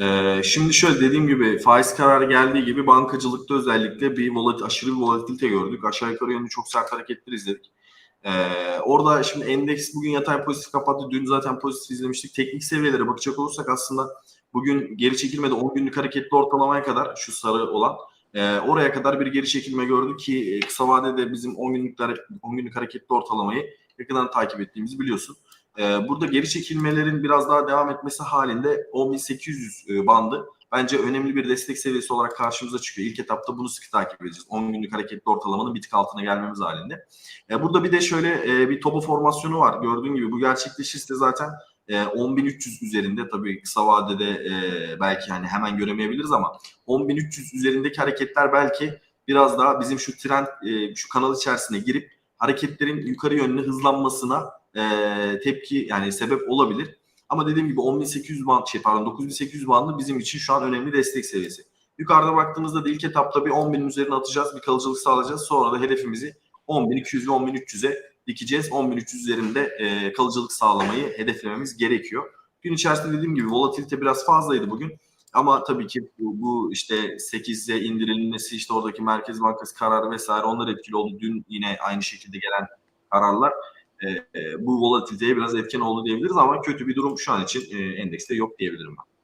Ee, şimdi şöyle dediğim gibi faiz kararı geldiği gibi bankacılıkta özellikle bir volat aşırı bir volatilite gördük. Aşağı yukarı yönlü çok sert hareketler izledik. Ee, orada şimdi endeks bugün yatay pozitif kapattı. Dün zaten pozitif izlemiştik. Teknik seviyelere bakacak olursak aslında bugün geri çekilmede 10 günlük hareketli ortalamaya kadar şu sarı olan e, oraya kadar bir geri çekilme gördük ki e, kısa vadede bizim 10 günlük 10 günlük hareketli ortalamayı yakından takip ettiğimizi biliyorsun. Ee, burada geri çekilmelerin biraz daha devam etmesi halinde 10.800 e, bandı bence önemli bir destek seviyesi olarak karşımıza çıkıyor. İlk etapta bunu sıkı takip edeceğiz. 10 günlük hareketli ortalamanın bir tık altına gelmemiz halinde. E, burada bir de şöyle e, bir topo formasyonu var. Gördüğün gibi bu gerçekleşirse zaten e, 10.300 üzerinde tabii kısa vadede belki hani hemen göremeyebiliriz ama 10.300 üzerindeki hareketler belki biraz daha bizim şu trend şu kanal içerisine girip hareketlerin yukarı yönlü hızlanmasına e, tepki yani sebep olabilir. Ama dediğim gibi 10.800 band şey pardon 9.800 bandı bizim için şu an önemli destek seviyesi. Yukarıda baktığımızda da ilk etapta bir 10.000'in üzerine atacağız, bir kalıcılık sağlayacağız. Sonra da hedefimizi 10.200 ve 10.300'e dikeceğiz. 10.300 üzerinde e, kalıcılık sağlamayı hedeflememiz gerekiyor. Gün içerisinde dediğim gibi volatilite biraz fazlaydı bugün. Ama tabii ki bu, bu işte 8'e indirilmesi, işte oradaki Merkez Bankası kararı vesaire onlar etkili oldu. Dün yine aynı şekilde gelen kararlar e, bu volatiliteye biraz etken oldu diyebiliriz ama kötü bir durum şu an için e, endekste yok diyebilirim ben.